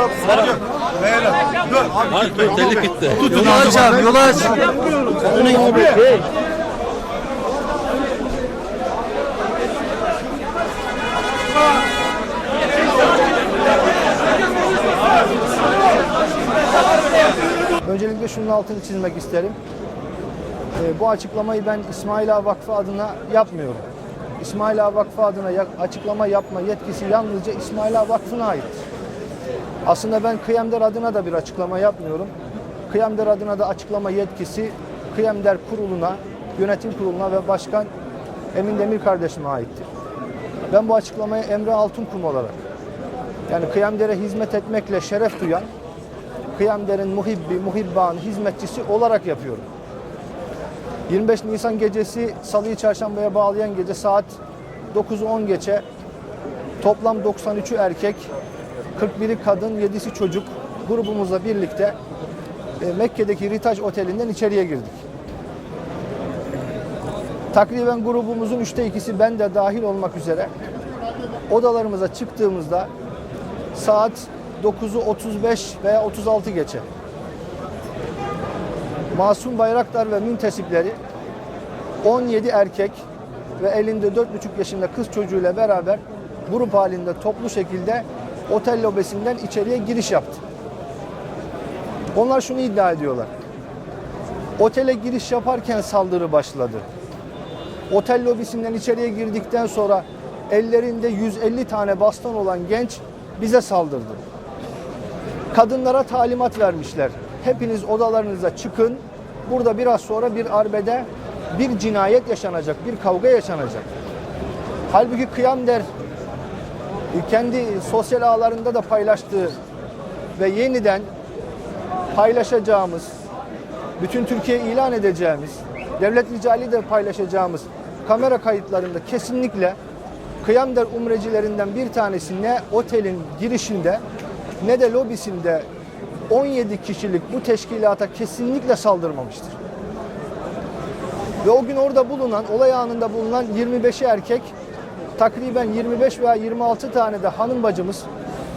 yok. Beyler. Dur. Abi telif gitti. Yolu aç abi yolu aç. Öncelikle şunun altını çizmek isterim. Ee, bu açıklamayı ben İsmail Ağa Vakfı adına yapmıyorum. İsmail Ağa Vakfı adına açıklama yapma yetkisi yalnızca İsmail Ağa Vakfı'na ait. Aslında ben Kıyemder adına da bir açıklama yapmıyorum. Kıyemder adına da açıklama yetkisi Kıyemder Kurulu'na, yönetim kuruluna ve başkan Emin Demir kardeşime aittir. Ben bu açıklamayı Emre Altunkum olarak yani Kıyemder'e hizmet etmekle şeref duyan Kıyamder'in muhibbi, muhibban, hizmetçisi olarak yapıyorum. 25 Nisan gecesi Salı'yı çarşambaya bağlayan gece saat 9'u 10 geçe toplam 93'ü erkek, 41'i kadın, 7'si çocuk grubumuzla birlikte e, Mekke'deki Ritaj Oteli'nden içeriye girdik. Takriben grubumuzun üçte ikisi ben de dahil olmak üzere odalarımıza çıktığımızda saat 9'u 35 veya 36 geçe. Masum Bayraktar ve müntesipleri 17 erkek ve elinde 4,5 yaşında kız çocuğuyla beraber grup halinde toplu şekilde otel lobesinden içeriye giriş yaptı. Onlar şunu iddia ediyorlar. Otele giriş yaparken saldırı başladı. Otel lobisinden içeriye girdikten sonra ellerinde 150 tane baston olan genç bize saldırdı. Kadınlara talimat vermişler. Hepiniz odalarınıza çıkın. Burada biraz sonra bir arbede bir cinayet yaşanacak, bir kavga yaşanacak. Halbuki Kıyam der kendi sosyal ağlarında da paylaştığı ve yeniden paylaşacağımız, bütün Türkiye ilan edeceğimiz, devlet ricali de paylaşacağımız kamera kayıtlarında kesinlikle Kıyamder umrecilerinden bir tanesi ne otelin girişinde ne de lobisinde 17 kişilik bu teşkilata kesinlikle saldırmamıştır. Ve o gün orada bulunan, olay anında bulunan 25'i erkek, takriben 25 veya 26 tane de hanım bacımız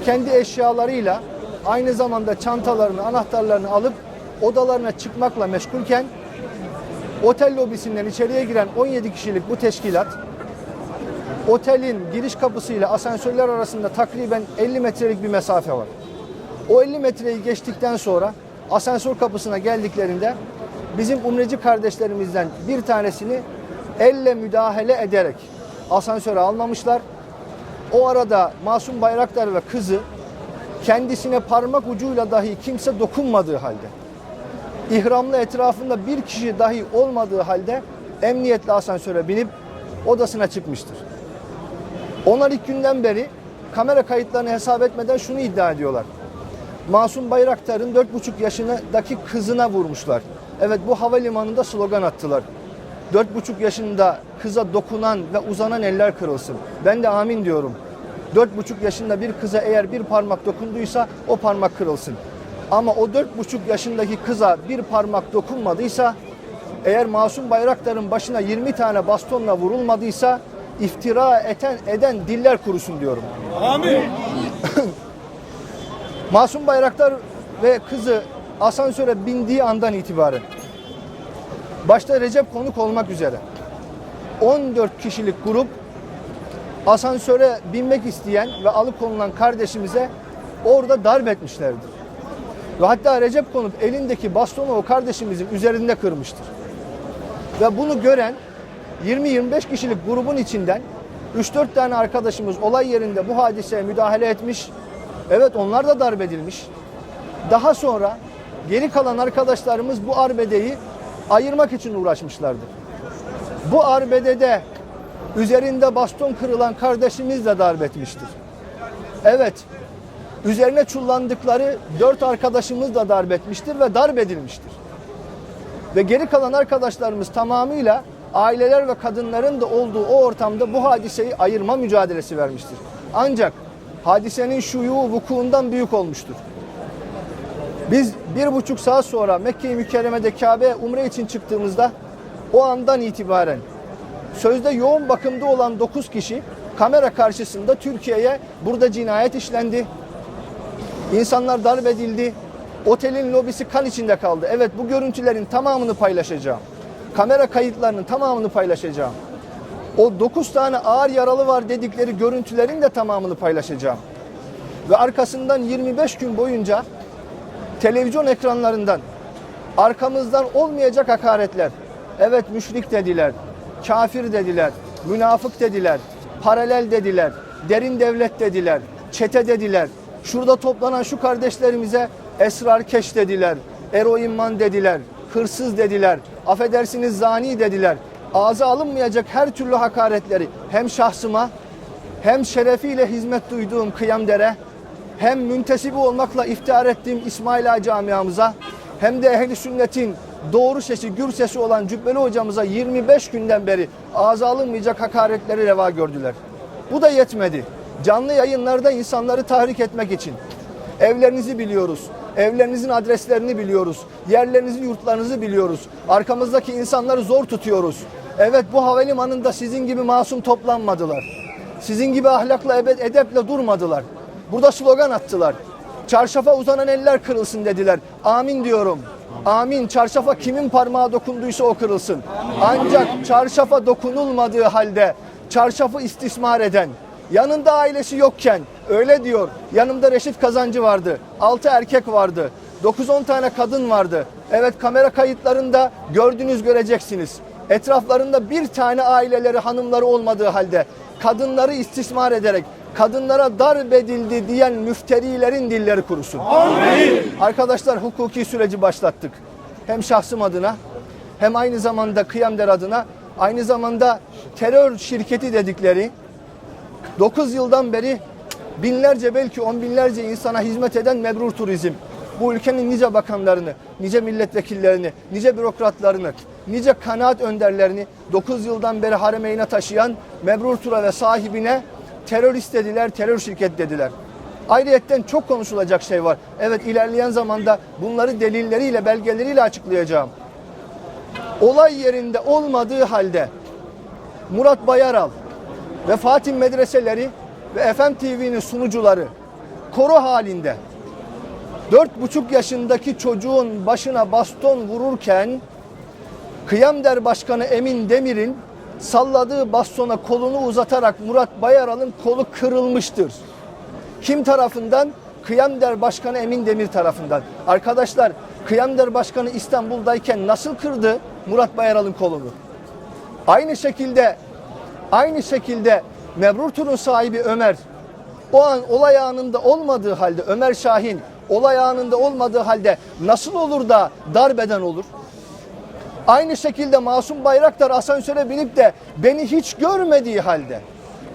kendi eşyalarıyla aynı zamanda çantalarını, anahtarlarını alıp odalarına çıkmakla meşgulken otel lobisinden içeriye giren 17 kişilik bu teşkilat otelin giriş kapısıyla asansörler arasında takriben 50 metrelik bir mesafe var. O 50 metreyi geçtikten sonra asansör kapısına geldiklerinde bizim umreci kardeşlerimizden bir tanesini elle müdahale ederek asansöre almamışlar. O arada Masum Bayraktar ve kızı kendisine parmak ucuyla dahi kimse dokunmadığı halde ihramlı etrafında bir kişi dahi olmadığı halde emniyetle asansöre binip odasına çıkmıştır. Onlar ilk günden beri kamera kayıtlarını hesap etmeden şunu iddia ediyorlar. Masum Bayraktar'ın 4,5 yaşındaki kızına vurmuşlar. Evet bu havalimanında slogan attılar. 4,5 yaşında kıza dokunan ve uzanan eller kırılsın. Ben de amin diyorum. 4,5 yaşında bir kıza eğer bir parmak dokunduysa o parmak kırılsın. Ama o 4,5 yaşındaki kıza bir parmak dokunmadıysa eğer Masum Bayraktar'ın başına 20 tane bastonla vurulmadıysa iftira eden, eden diller kurusun diyorum. Amin. Masum Bayraktar ve kızı asansöre bindiği andan itibaren başta Recep konuk olmak üzere 14 kişilik grup asansöre binmek isteyen ve alıkonulan kardeşimize orada darp etmişlerdir. Ve hatta Recep Konuk elindeki bastonu o kardeşimizin üzerinde kırmıştır. Ve bunu gören 20-25 kişilik grubun içinden 3-4 tane arkadaşımız olay yerinde bu hadiseye müdahale etmiş. Evet onlar da darp edilmiş. Daha sonra geri kalan arkadaşlarımız bu arbedeyi ayırmak için uğraşmışlardır. Bu arbedede üzerinde baston kırılan kardeşimiz de darp etmiştir. Evet, üzerine çullandıkları dört arkadaşımız da darp etmiştir ve darp edilmiştir. Ve geri kalan arkadaşlarımız tamamıyla aileler ve kadınların da olduğu o ortamda bu hadiseyi ayırma mücadelesi vermiştir. Ancak hadisenin şuyu vukuundan büyük olmuştur. Biz bir buçuk saat sonra Mekke-i Mükerreme'de Kabe umre için çıktığımızda o andan itibaren sözde yoğun bakımda olan 9 kişi kamera karşısında Türkiye'ye burada cinayet işlendi. İnsanlar darp edildi. Otelin lobisi kan içinde kaldı. Evet bu görüntülerin tamamını paylaşacağım. Kamera kayıtlarının tamamını paylaşacağım. O 9 tane ağır yaralı var dedikleri görüntülerin de tamamını paylaşacağım. Ve arkasından 25 gün boyunca televizyon ekranlarından arkamızdan olmayacak hakaretler. Evet müşrik dediler, kafir dediler, münafık dediler, paralel dediler, derin devlet dediler, çete dediler. Şurada toplanan şu kardeşlerimize esrarkeş dediler, eroinman dediler, hırsız dediler, affedersiniz zani dediler. Ağza alınmayacak her türlü hakaretleri hem şahsıma hem şerefiyle hizmet duyduğum Kıyamdere hem müntesibi olmakla iftihar ettiğim İsmail Ağa camiamıza hem de ehli sünnetin doğru sesi, gür sesi olan Cübbeli hocamıza 25 günden beri ağza alınmayacak hakaretleri reva gördüler. Bu da yetmedi. Canlı yayınlarda insanları tahrik etmek için. Evlerinizi biliyoruz. Evlerinizin adreslerini biliyoruz. Yerlerinizi, yurtlarınızı biliyoruz. Arkamızdaki insanları zor tutuyoruz. Evet bu havalimanında sizin gibi masum toplanmadılar. Sizin gibi ahlakla, edeple durmadılar. Burada slogan attılar. Çarşafa uzanan eller kırılsın dediler. Amin diyorum. Amin. Çarşafa kimin parmağı dokunduysa o kırılsın. Ancak çarşafa dokunulmadığı halde çarşafı istismar eden, yanında ailesi yokken öyle diyor. Yanımda Reşit Kazancı vardı. 6 erkek vardı. 9-10 tane kadın vardı. Evet kamera kayıtlarında gördünüz göreceksiniz. Etraflarında bir tane aileleri, hanımları olmadığı halde kadınları istismar ederek kadınlara darp edildi diyen müfterilerin dilleri kurusun. Arkadaşlar hukuki süreci başlattık. Hem şahsım adına hem aynı zamanda Kıyamder adına aynı zamanda terör şirketi dedikleri 9 yıldan beri binlerce belki on binlerce insana hizmet eden Mebrur Turizm bu ülkenin nice bakanlarını, nice milletvekillerini, nice bürokratlarını, nice kanaat önderlerini 9 yıldan beri haremeyne taşıyan Mebrur Tura ve sahibine terörist dediler, terör şirket dediler. Ayrıyetten çok konuşulacak şey var. Evet ilerleyen zamanda bunları delilleriyle, belgeleriyle açıklayacağım. Olay yerinde olmadığı halde Murat Bayaral ve Fatih medreseleri ve FM TV'nin sunucuları koro halinde 4,5 yaşındaki çocuğun başına baston vururken Kıyamder Başkanı Emin Demir'in salladığı bastona kolunu uzatarak Murat Bayaral'ın kolu kırılmıştır. Kim tarafından? Kıyamder Başkanı Emin Demir tarafından. Arkadaşlar Kıyamder Başkanı İstanbul'dayken nasıl kırdı Murat Bayaral'ın kolunu? Aynı şekilde aynı şekilde Mebrur Tur'un sahibi Ömer o an olay anında olmadığı halde Ömer Şahin olay anında olmadığı halde nasıl olur da darbeden olur? Aynı şekilde Masum Bayraktar asansöre binip de beni hiç görmediği halde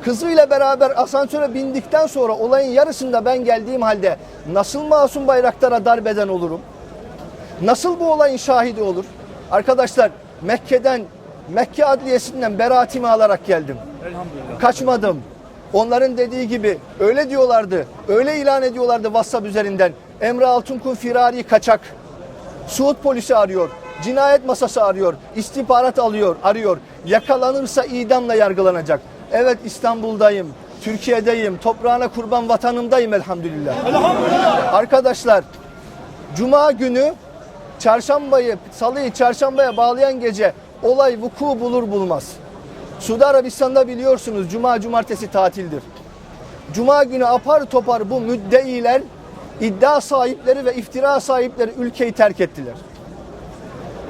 kızıyla beraber asansöre bindikten sonra olayın yarısında ben geldiğim halde nasıl Masum Bayraktar'a darbeden olurum? Nasıl bu olayın şahidi olur? Arkadaşlar Mekke'den Mekke Adliyesi'nden beraatimi alarak geldim. Kaçmadım. Onların dediği gibi öyle diyorlardı. Öyle ilan ediyorlardı WhatsApp üzerinden. Emre Altunkul firari kaçak. Suud polisi arıyor. Cinayet masası arıyor. istihbarat alıyor, arıyor. Yakalanırsa idamla yargılanacak. Evet İstanbul'dayım. Türkiye'deyim. Toprağına kurban vatanımdayım elhamdülillah. Arkadaşlar Cuma günü çarşambayı, salıyı çarşambaya bağlayan gece olay vuku bulur bulmaz. Suudi Arabistan'da biliyorsunuz cuma cumartesi tatildir. Cuma günü apar topar bu müddeiler iddia sahipleri ve iftira sahipleri ülkeyi terk ettiler.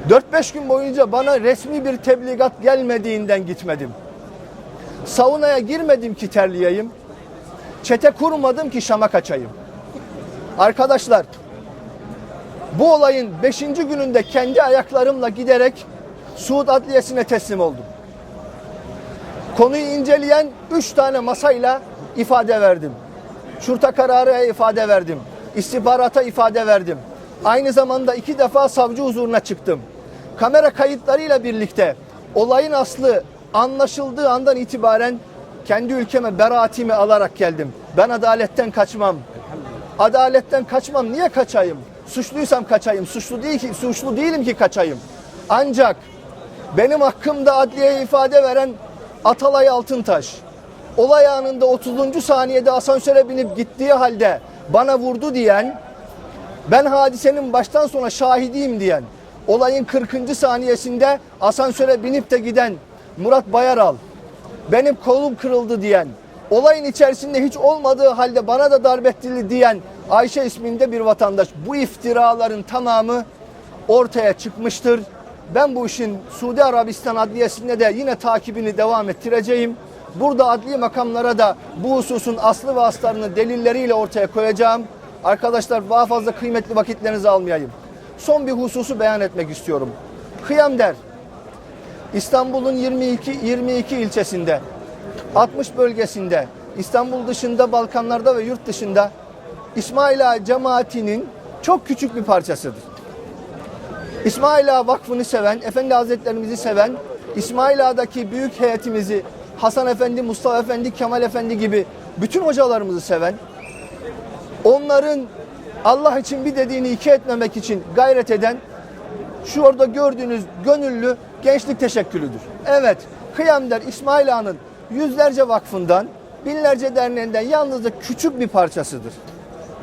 4-5 gün boyunca bana resmi bir tebligat gelmediğinden gitmedim. Saunaya girmedim ki terleyeyim. Çete kurmadım ki Şam'a kaçayım. Arkadaşlar bu olayın 5. gününde kendi ayaklarımla giderek Suud Adliyesi'ne teslim oldum. Konuyu inceleyen 3 tane masayla ifade verdim. Şurta kararıya ifade verdim. İstihbarata ifade verdim. Aynı zamanda iki defa savcı huzuruna çıktım. Kamera kayıtlarıyla birlikte olayın aslı anlaşıldığı andan itibaren kendi ülkeme beraatimi alarak geldim. Ben adaletten kaçmam. Adaletten kaçmam. Niye kaçayım? Suçluysam kaçayım. Suçlu değil ki, suçlu değilim ki kaçayım. Ancak benim hakkımda adliyeye ifade veren Atalay Altıntaş olay anında 30. saniyede asansöre binip gittiği halde bana vurdu diyen, ben hadisenin baştan sona şahidiyim diyen, olayın 40. saniyesinde asansöre binip de giden Murat Bayaral, benim kolum kırıldı diyen, olayın içerisinde hiç olmadığı halde bana da darp edildi diyen Ayşe isminde bir vatandaş. Bu iftiraların tamamı ortaya çıkmıştır. Ben bu işin Suudi Arabistan Adliyesi'nde de yine takibini devam ettireceğim. Burada adli makamlara da bu hususun aslı ve aslarını delilleriyle ortaya koyacağım. Arkadaşlar daha fazla kıymetli vakitlerinizi almayayım. Son bir hususu beyan etmek istiyorum. Kıyam der. İstanbul'un 22 22 ilçesinde 60 bölgesinde İstanbul dışında Balkanlarda ve yurt dışında İsmail Ağa cemaatinin çok küçük bir parçasıdır. İsmail Ağa Vakfı'nı seven, Efendi Hazretlerimizi seven, İsmail Ağa'daki büyük heyetimizi Hasan Efendi, Mustafa Efendi, Kemal Efendi gibi bütün hocalarımızı seven, onların Allah için bir dediğini iki etmemek için gayret eden şu orada gördüğünüz gönüllü gençlik teşekkülüdür. Evet, Kıyam der İsmail Ağa'nın yüzlerce vakfından, binlerce derneğinden yalnızca küçük bir parçasıdır.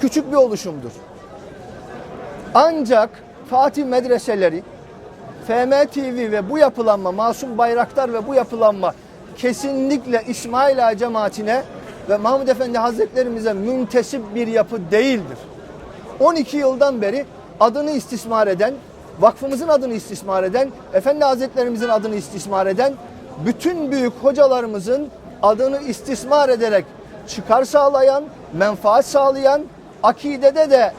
Küçük bir oluşumdur. Ancak Fatih medreseleri, FM TV ve bu yapılanma, Masum Bayraktar ve bu yapılanma kesinlikle İsmail Ağa cemaatine ve Mahmud Efendi Hazretlerimize müntesip bir yapı değildir. 12 yıldan beri adını istismar eden, vakfımızın adını istismar eden, Efendi Hazretlerimizin adını istismar eden, bütün büyük hocalarımızın adını istismar ederek çıkar sağlayan, menfaat sağlayan, akidede de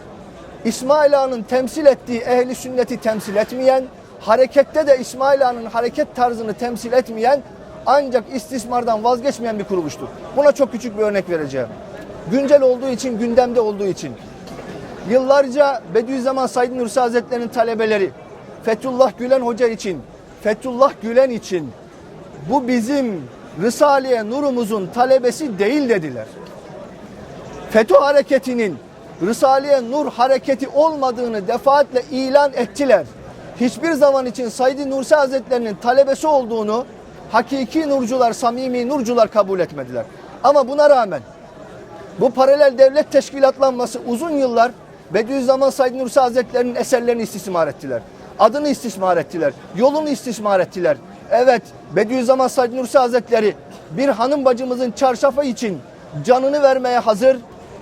İsmail Ağa'nın temsil ettiği ehli sünneti temsil etmeyen, harekette de İsmail Ağa'nın hareket tarzını temsil etmeyen ancak istismardan vazgeçmeyen bir kuruluştur. Buna çok küçük bir örnek vereceğim. Güncel olduğu için, gündemde olduğu için. Yıllarca Bediüzzaman Said Nursi Hazretleri'nin talebeleri Fethullah Gülen Hoca için, Fethullah Gülen için bu bizim Risale-i Nur'umuzun talebesi değil dediler. FETÖ hareketinin Risale-i Nur hareketi olmadığını defaatle ilan ettiler. Hiçbir zaman için Said Nursi Hazretlerinin talebesi olduğunu hakiki nurcular, samimi nurcular kabul etmediler. Ama buna rağmen bu paralel devlet teşkilatlanması uzun yıllar Bediüzzaman Said Nursi Hazretleri'nin eserlerini istismar ettiler. Adını istismar ettiler. Yolunu istismar ettiler. Evet Bediüzzaman Said Nursi Hazretleri bir hanım bacımızın çarşafı için canını vermeye hazır.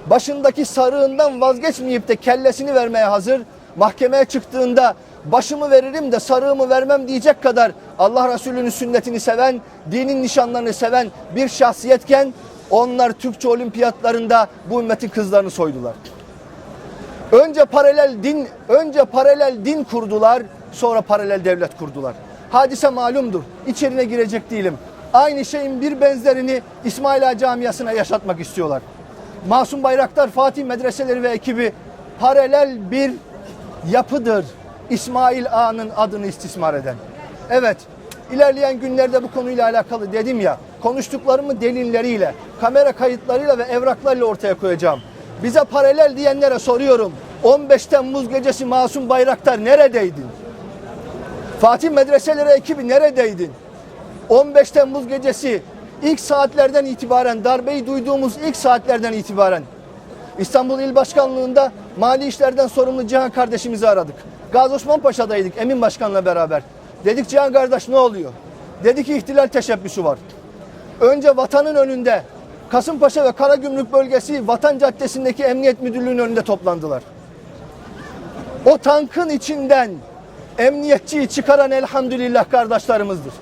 Başındaki sarığından vazgeçmeyip de kellesini vermeye hazır. Mahkemeye çıktığında başımı veririm de sarığımı vermem diyecek kadar Allah Resulü'nün sünnetini seven, dinin nişanlarını seven bir şahsiyetken onlar Türkçe olimpiyatlarında bu ümmetin kızlarını soydular. Önce paralel din, önce paralel din kurdular, sonra paralel devlet kurdular. Hadise malumdur. İçerine girecek değilim. Aynı şeyin bir benzerini İsmail Ağa camiasına yaşatmak istiyorlar. Masum Bayraktar, Fatih Medreseleri ve ekibi paralel bir yapıdır. İsmail Ağa'nın adını istismar eden. Evet, ilerleyen günlerde bu konuyla alakalı dedim ya, konuştuklarımı delilleriyle, kamera kayıtlarıyla ve evraklarla ortaya koyacağım. Bize paralel diyenlere soruyorum. 15 Temmuz gecesi Masum Bayraktar neredeydin? Fatih Medreseleri ekibi neredeydin? 15 Temmuz gecesi ilk saatlerden itibaren darbeyi duyduğumuz ilk saatlerden itibaren İstanbul İl Başkanlığı'nda mali işlerden sorumlu Cihan kardeşimizi aradık. Gazi Osman Paşa'daydık Emin Başkan'la beraber. Dedik Cihan kardeş ne oluyor? Dedi ki ihtilal teşebbüsü var. Önce vatanın önünde Kasımpaşa ve Karagümrük bölgesi Vatan Caddesi'ndeki Emniyet Müdürlüğü'nün önünde toplandılar. O tankın içinden emniyetçiyi çıkaran elhamdülillah kardeşlerimizdir.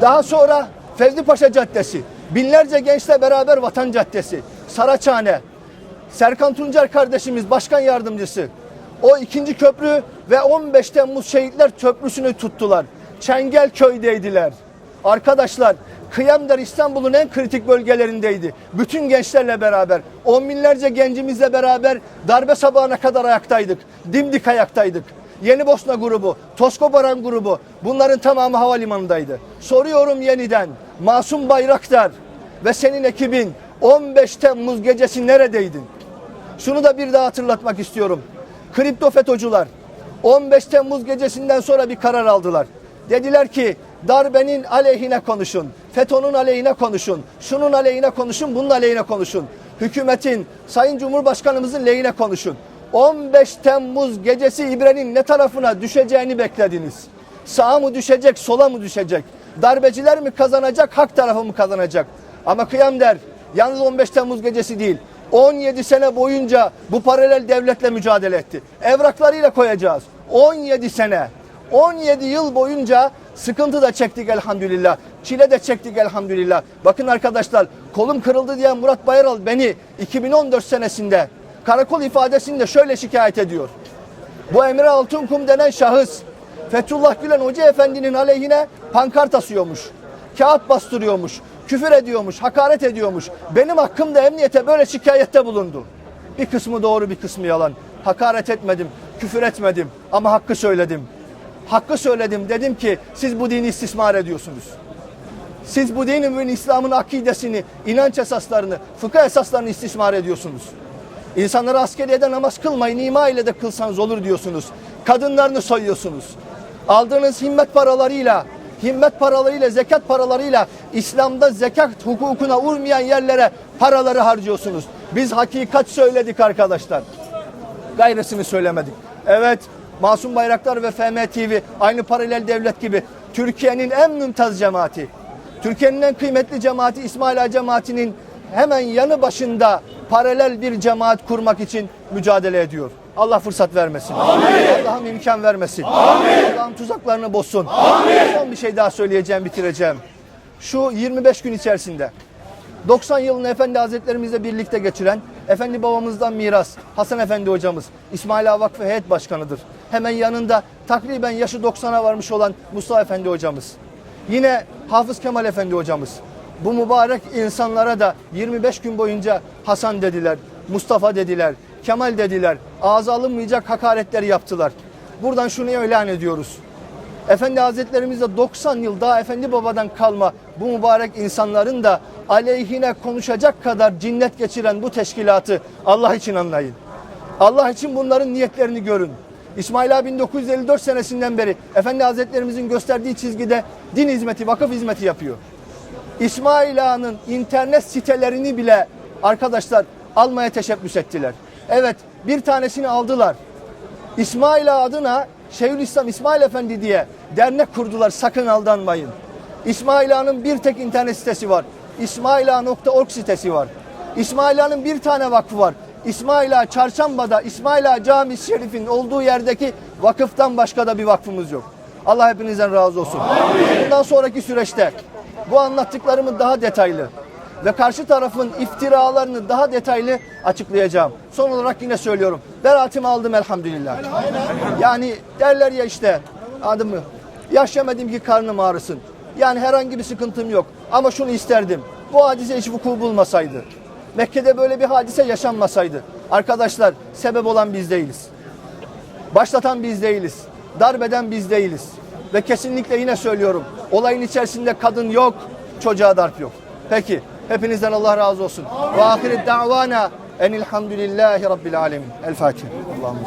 Daha sonra Fevzi Paşa Caddesi, binlerce gençle beraber Vatan Caddesi, Saraçhane, Serkan Tuncer kardeşimiz başkan yardımcısı. O ikinci köprü ve 15 Temmuz Şehitler Köprüsü'nü tuttular. Çengelköy'deydiler. Arkadaşlar Kıyamdar İstanbul'un en kritik bölgelerindeydi. Bütün gençlerle beraber, on binlerce gencimizle beraber darbe sabahına kadar ayaktaydık. Dimdik ayaktaydık. Yeni Bosna grubu, Toskobaran grubu bunların tamamı havalimanındaydı. Soruyorum yeniden Masum Bayraktar ve senin ekibin 15 Temmuz gecesi neredeydin? Şunu da bir daha hatırlatmak istiyorum. Kripto FETÖ'cüler 15 Temmuz gecesinden sonra bir karar aldılar. Dediler ki darbenin aleyhine konuşun. FETÖ'nün aleyhine konuşun. Şunun aleyhine konuşun, bunun aleyhine konuşun. hükümetin, Sayın Cumhurbaşkanımızın lehine konuşun. 15 Temmuz gecesi İbre'nin ne tarafına düşeceğini beklediniz. Sağa mı düşecek, sola mı düşecek? Darbeciler mi kazanacak, hak tarafı mı kazanacak? Ama kıyam der, yalnız 15 Temmuz gecesi değil. 17 sene boyunca bu paralel devletle mücadele etti. Evraklarıyla koyacağız. 17 sene. 17 yıl boyunca sıkıntı da çektik elhamdülillah. Çile de çektik elhamdülillah. Bakın arkadaşlar kolum kırıldı diyen Murat Bayral beni 2014 senesinde karakol ifadesinde şöyle şikayet ediyor. Bu Emre Altunkum denen şahıs Fethullah Gülen Hoca Efendi'nin aleyhine pankart asıyormuş. Kağıt bastırıyormuş. Küfür ediyormuş, hakaret ediyormuş. Benim hakkımda emniyete böyle şikayette bulundu. Bir kısmı doğru, bir kısmı yalan. Hakaret etmedim, küfür etmedim ama hakkı söyledim. Hakkı söyledim. Dedim ki siz bu dini istismar ediyorsunuz. Siz bu dinin İslam'ın akidesini, inanç esaslarını, fıkıh esaslarını istismar ediyorsunuz. İnsanları askeriyede namaz kılmayın, ima ile de kılsanız olur diyorsunuz. Kadınlarını soyuyorsunuz. Aldığınız himmet paralarıyla, himmet paralarıyla, zekat paralarıyla İslam'da zekat hukukuna uymayan yerlere paraları harcıyorsunuz. Biz hakikat söyledik arkadaşlar. Gayrısını söylemedik. Evet, Masum Bayraktar ve FM TV aynı paralel devlet gibi Türkiye'nin en mümtaz cemaati. Türkiye'nin en kıymetli cemaati İsmail Ağa cemaatinin hemen yanı başında paralel bir cemaat kurmak için mücadele ediyor. Allah fırsat vermesin. Allah'ım imkan vermesin. Allah'ım tuzaklarını bozsun. Son bir şey daha söyleyeceğim, bitireceğim. Şu 25 gün içerisinde 90 yılını Efendi Hazretlerimizle birlikte geçiren Efendi babamızdan miras Hasan Efendi hocamız İsmail Ağa Vakfı Heyet Başkanı'dır. Hemen yanında takriben yaşı 90'a varmış olan Mustafa Efendi hocamız. Yine Hafız Kemal Efendi hocamız. Bu mübarek insanlara da 25 gün boyunca Hasan dediler, Mustafa dediler, Kemal dediler. Ağza alınmayacak hakaretleri yaptılar. Buradan şunu ilan ediyoruz. Efendi Hazretlerimizde 90 yıl daha Efendi Baba'dan kalma bu mübarek insanların da aleyhine konuşacak kadar cinnet geçiren bu teşkilatı Allah için anlayın. Allah için bunların niyetlerini görün. İsmail Ağa 1954 senesinden beri Efendi Hazretlerimizin gösterdiği çizgide din hizmeti, vakıf hizmeti yapıyor. İsmail Ağa'nın internet sitelerini bile arkadaşlar almaya teşebbüs ettiler. Evet bir tanesini aldılar. İsmail Ağa adına Şeyhülislam İsmail Efendi diye dernek kurdular. Sakın aldanmayın. İsmail Ağa'nın bir tek internet sitesi var. İsmailağa.org sitesi var. İsmail Ağa'nın bir tane vakfı var. İsmail Ağa Çarşamba'da İsmail Ağa Cami Şerif'in olduğu yerdeki vakıftan başka da bir vakfımız yok. Allah hepinizden razı olsun. Bundan sonraki süreçte bu anlattıklarımı daha detaylı ve karşı tarafın iftiralarını daha detaylı açıklayacağım. Son olarak yine söylüyorum. Beraatimi aldım elhamdülillah. Yani derler ya işte adım mı? Yaş yemedim ki karnım ağrısın. Yani herhangi bir sıkıntım yok. Ama şunu isterdim. Bu hadise hiç vuku bulmasaydı. Mekke'de böyle bir hadise yaşanmasaydı. Arkadaşlar sebep olan biz değiliz. Başlatan biz değiliz. Darbeden biz değiliz. Ve kesinlikle yine söylüyorum. Olayın içerisinde kadın yok, çocuğa darp yok. Peki. Hepinizden Allah razı olsun. Ve ahiret davana enilhamdülillahi rabbil alemin. El Fatiha. Allah'ım